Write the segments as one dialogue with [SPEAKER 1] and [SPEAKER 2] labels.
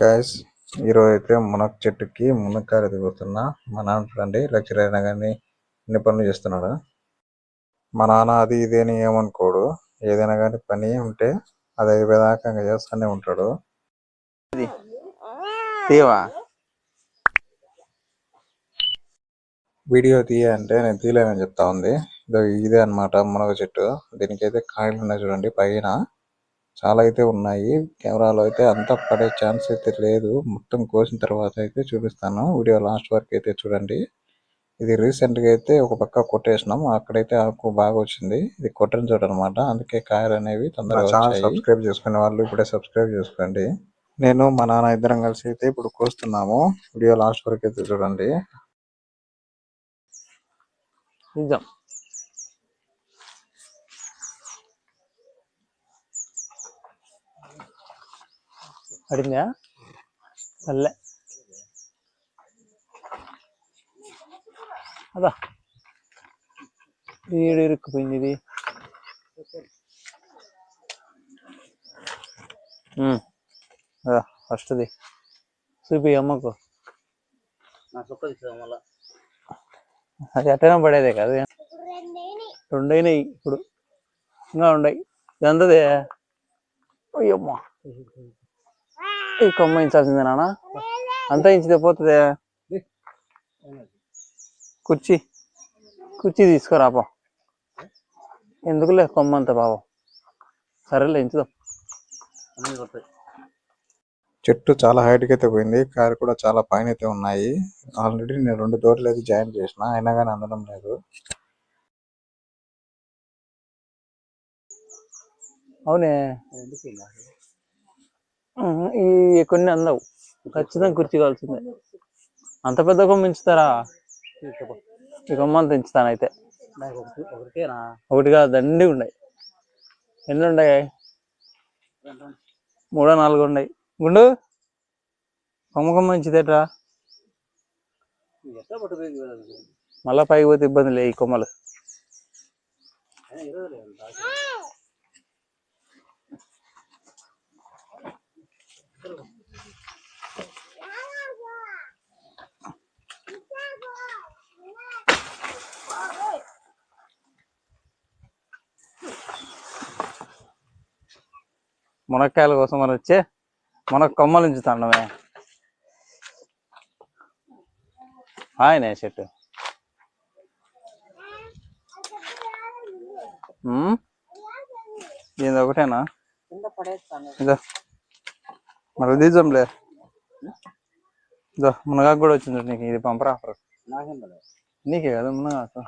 [SPEAKER 1] Guys ఈరోజు అయితే మునగ చెట్టుకి మునక్కాయలు దిగుతున్నా మా నాన్న చూడండి లెక్చర్ అయినా కానీ అన్ని పనులు చేస్తున్నాడు? మా నాన్న అది ఇది అని ఏమనుకోడు. ఏదైనా కానీ పని ఉంటే అది అయిపోయేదాకా చేస్తూనే ఉంటాడు.
[SPEAKER 2] తీవా
[SPEAKER 1] వీడియో తీయ అంటే నేను తీయలేనని చెప్తా ఉంది. ఇదో ఇదే అన్నమాట మునగ చెట్టు. దీనికైతే కాయలు ఉన్నాయి చూడండి పైన. చాలా అయితే ఉన్నాయి. కెమెరాలో అయితే అంతా పడే ఛాన్స్ అయితే లేదు. మొత్తం కోసిన తర్వాత అయితే చూపిస్తాను. వీడియో లాస్ట్ వరకు అయితే చూడండి. ఇది రీసెంట్గా అయితే ఒక పక్క కొట్టేసినాం. అక్కడైతే ఆకు బాగా వచ్చింది. ఇది కొట్టని చోట అనమాట అందుకే కాయలు అనేవి తొందరగా సబ్స్క్రైబ్ చేసుకునే వాళ్ళు ఇప్పుడే సబ్స్క్రైబ్ చేసుకోండి. నేను మా నాన్న ఇద్దరం కలిసి అయితే ఇప్పుడు కోస్తున్నాము. వీడియో లాస్ట్ వరకు అయితే చూడండి.
[SPEAKER 2] నిజం. పడిందా పల్లె అదా ఈడు ఇరుక్కుపోయింది ఇది ఉమ్, అదా ఫస్ట్ది చూపి అమ్మకు అది అట్టనే పడేదే కాదు రెండైనాయి ఇప్పుడు ఇంకా ఉండయి ఎంతదే అయ్యమ్మా ఈ కొమ్మ ఇంచాల్సిందే నాన్న అంతా ఇంచితే పోతుందే. కుర్చీ. కుర్చీ తీసుకురా పా. ఎందుకులే కొమ్మ అంత బాబు? సరేలే ఇంచుదాం.
[SPEAKER 1] చెట్టు చాలా హైట్కి అయితే పోయింది. కాయలు కూడా చాలా పైన అయితే ఉన్నాయి. ఆల్రెడీ నేను రెండు డోర్లు అయితే జాయిన్ చేసిన. అయినా కానీ అందడం లేదు.
[SPEAKER 2] అవునే. ఈ కొన్ని అందవు. ఖచ్చితంగా కుర్చీ కావాల్సిందే అంత పెద్ద కొమ్మ పెంచుతారా? ఈ కొమ్మ అంత ఉంచుతానైతే ఒకటి కాదు దండి ఉన్నాయి. ఎన్ని ఉన్నాయి? మూడో నాలుగు ఉన్నాయి. గుండు కొమ్మ కొమ్మ ఉంచితేట్రా మళ్ళా పైకి పోతే ఇబ్బంది లే ఈ కొమ్మలు. మునక్కాయల కోసం మనం వచ్చే మన కొమ్మలు ఉంచుతాండమే. ఆయనే చెట్టు? దీని ఒకటేనా? ఇదో. మరి తీద్దాంలే. ఇదో మునగాకు కూడా వచ్చింది నీకు ఇది పంపరా? ఆఫర్ నీకే కదా మునగాకు?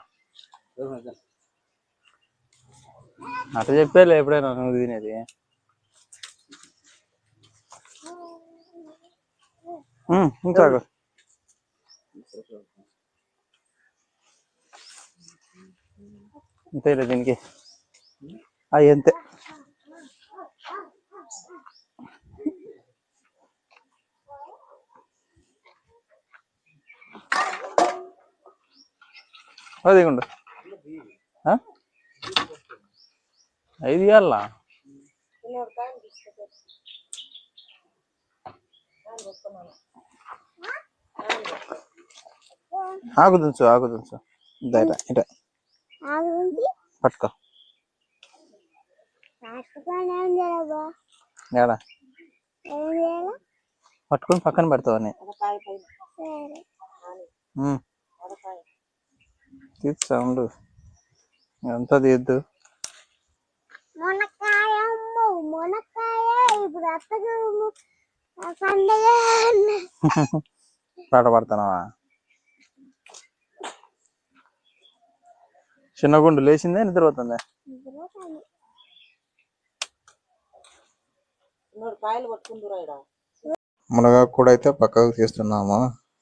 [SPEAKER 2] అట్ట చెప్పేలే ఎప్పుడైనా నువ్వు తినేది. ఇంకా ఉంచాకు అంతేలే దీనికి. అవి అంతే. అది ఉండు ఐదు ఇవ్వాలా ఆకు ఆకు దించు ఇదా ఇట పట్టుకో. ఏడా? పట్టుకొని పక్కన పెడతావు అని తీస్తా ఉండు ఎంత తీయద్దు.
[SPEAKER 3] మునక్కాయ ఇప్పుడు అత్తగా పండగ
[SPEAKER 2] పాట పాడుతున్నావా? చిన్న గుండు లేచిందే నిద్రపోతుందా?
[SPEAKER 1] మునగాకు కూడా అయితే పక్కకు తీస్తున్నాము.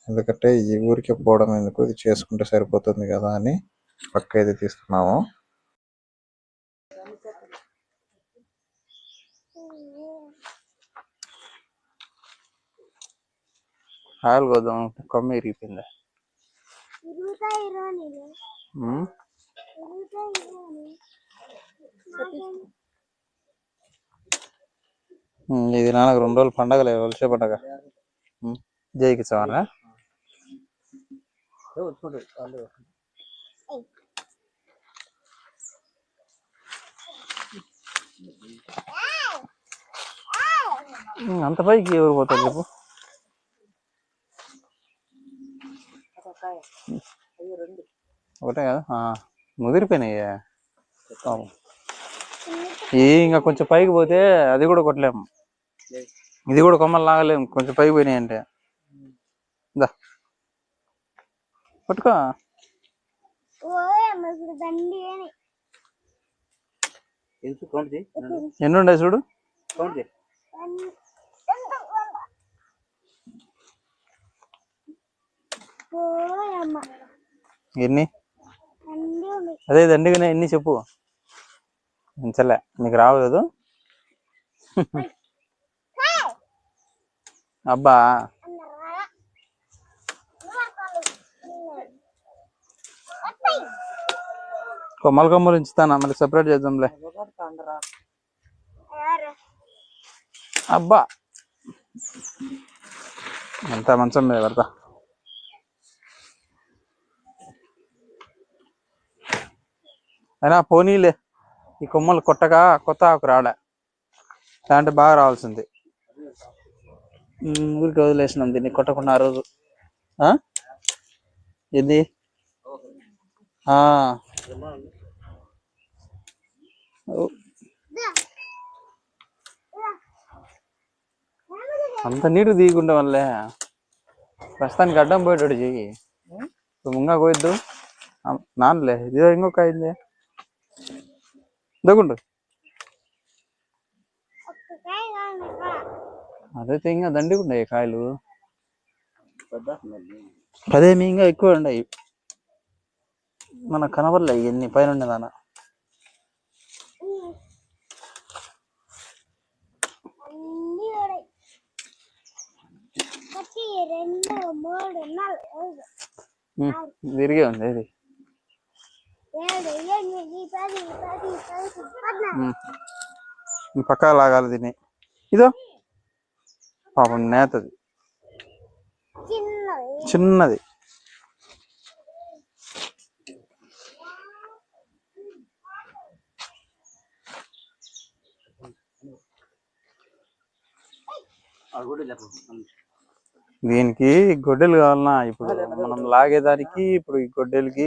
[SPEAKER 1] ఎందుకంటే ఈ ఊరికి పోవడం ఎందుకు? ఇది చేసుకుంటే సరిపోతుంది కదా అని పక్క అయితే తీస్తున్నాము.
[SPEAKER 2] ఆయిల్ కోద్దాం కొమ్మ ఇరిగిపోయిందా? ఇది నాన్నకు రెండు రోజులు పండగలే వలసే పండగ ఉమ్, జైకి ఇచ్చావరా ఉమ్, అంత పైకి ఎవరు పోతారు చెప్పు ఒకటే కదా ఆ, ముదిరిపోయినాయి పాపం. ఈ ఇంకా కొంచెం పైకి పోతే అది కూడా కొట్టలేము ఇది కూడా కొమ్మలు లాగలేము కొంచెం పైకి పోయినాయి అంటే దా పట్టుకో ఎన్ని ఉండే చూడు. ఎన్ని? అదే దండిగానే ఎన్ని చెప్పు. ఉంచలే నీకు రావలేదు అబ్బా. కొమ్మల కొమ్మలు ఉంచుతానా మళ్ళీ సెపరేట్ చేద్దాంలే. అబ్బా. అంత మంచం మీద పడతా. అయినా పోనీలే. ఈ కొమ్మలు కొట్టగా కొత్త ఆకు రాలే. దాంట్లో బాగా రావాల్సింది. ఊరికి వదిలేసినాం దీన్ని కొట్టకుండా ఆ రోజు. ఆ? ఏంది? అంత నీరు తీయకుండా వల్లే. ప్రస్తుతానికి అడ్డం పోయేటోడు చెయ్యి. ముంగా పోయిద్దు. నాన్నలే ఇదో ఇంకొక అయింది.
[SPEAKER 3] ఇక్కడ.
[SPEAKER 2] అదైతే ఇంకా దండిగా ఉన్నాయి కాయలు. పదేమి ఇంకా ఎక్కువ ఉన్నాయి మనకు కనబడలే ఎన్ని పైన ఉండేదాన తిరిగే ఉంది ఇది
[SPEAKER 3] ఏడు ఎనిమిది పది పది పది పద్నాలుగు
[SPEAKER 2] ఉమ్. ఈ పక్క లాగాలి దీన్ని ఇదో పాపం నేతది చిన్నది దీనికి గొడ్డలు కావాలన్నా ఇప్పుడు మనం లాగేదానికి ఇప్పుడు ఈ గొడ్డలికి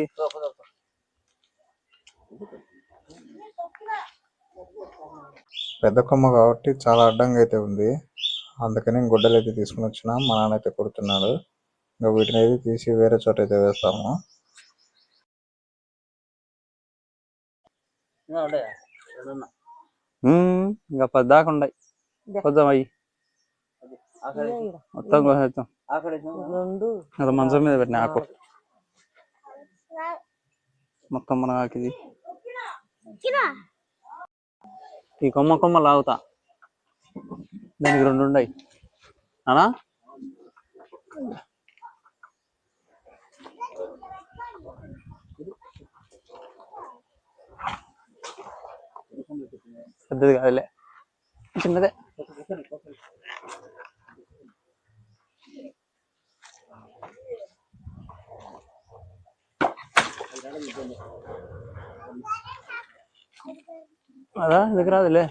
[SPEAKER 1] పెద్ద కొమ్మ కాబట్టి చాలా అడ్డంగా అయితే ఉంది. అందుకని గుడ్డలు అయితే తీసుకుని వచ్చిన మా నాన్న అయితే కొడుతున్నాడు. ఇంకా వీటిని అయితే తీసి వేరే చోట అయితే వేస్తాము.
[SPEAKER 2] ఇంకా పద్దాకా ఉన్నాయి. కొద్దాం అయ్యి. మొత్తం కోసేద్దాం అది మంచం మీద పెట్టిన ఆకు. మొత్తం మన ఆకిది ఈ కొమ్మ కొమ్మ లాగుతా. దానికి రెండు ఉన్నాయి అనా పెద్దది కాదులే. చిన్నదే. అదా దగ్గర రాదులే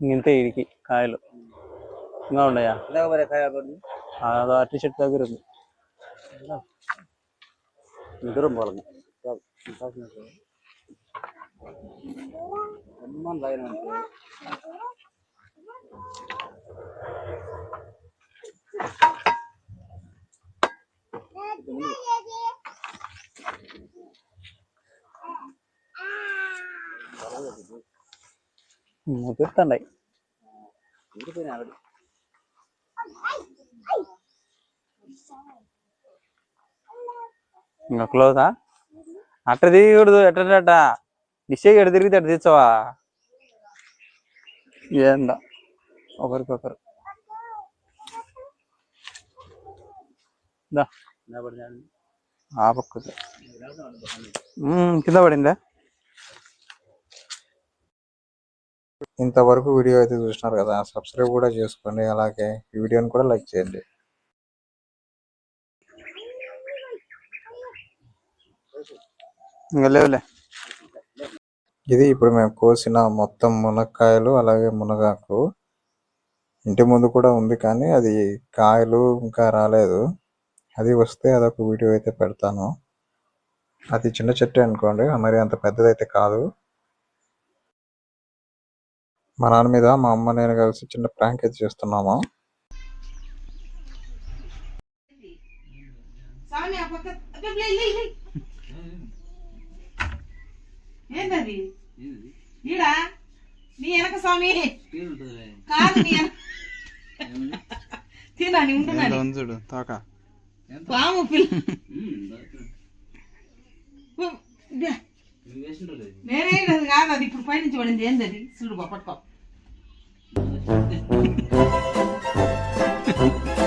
[SPEAKER 2] ఇంతే ఇడికి కాయలు ఇంకా ఉన్నాయా అదో అట్టి చెట్టు దగ్గర ఉంది దూరం పోవాలి ముదురుతున్నాయి ఇంకా క్లోజా అట్ట దిగకూడదు ఎట్టట డిష్ ఎడ తిరిగితే అట్ట తెచ్చావా? ఏందా. ఒకరికొకరు. దా. ఆ పక్కది ఉమ్, కింద పడిందా?
[SPEAKER 1] ఇంతవరకు వీడియో అయితే చూసినారు కదా సబ్స్క్రైబ్ కూడా చేసుకోండి. అలాగే ఈ వీడియోని కూడా లైక్ చేయండి.
[SPEAKER 2] లేవులే.
[SPEAKER 1] ఇది ఇప్పుడు మేము కోసిన మొత్తం మునక్కాయలు అలాగే మునగాకు. ఇంటి ముందు కూడా ఉంది కానీ అది కాయలు ఇంకా రాలేదు. అది వస్తే అదొక వీడియో అయితే పెడతాను. అది చిన్న చెట్టు అనుకోండి మరి అంత పెద్దదైతే కాదు. మా నాన్న మీద మా అమ్మ నేను కలిసి చిన్న ప్రాంక్ అయితే చేస్తున్నాము.
[SPEAKER 4] ఏంటది ఈడా? నీ వెనక స్వామి. కాదు నీ తినాని ఉంటున్నాను
[SPEAKER 2] చూడు తోక.
[SPEAKER 4] పాము పిల్ల. నేనే అది కాదు అది ఇప్పుడు పైనుంచి పడింది. ఏంది అది చూడు పట్టుకో. Thank you.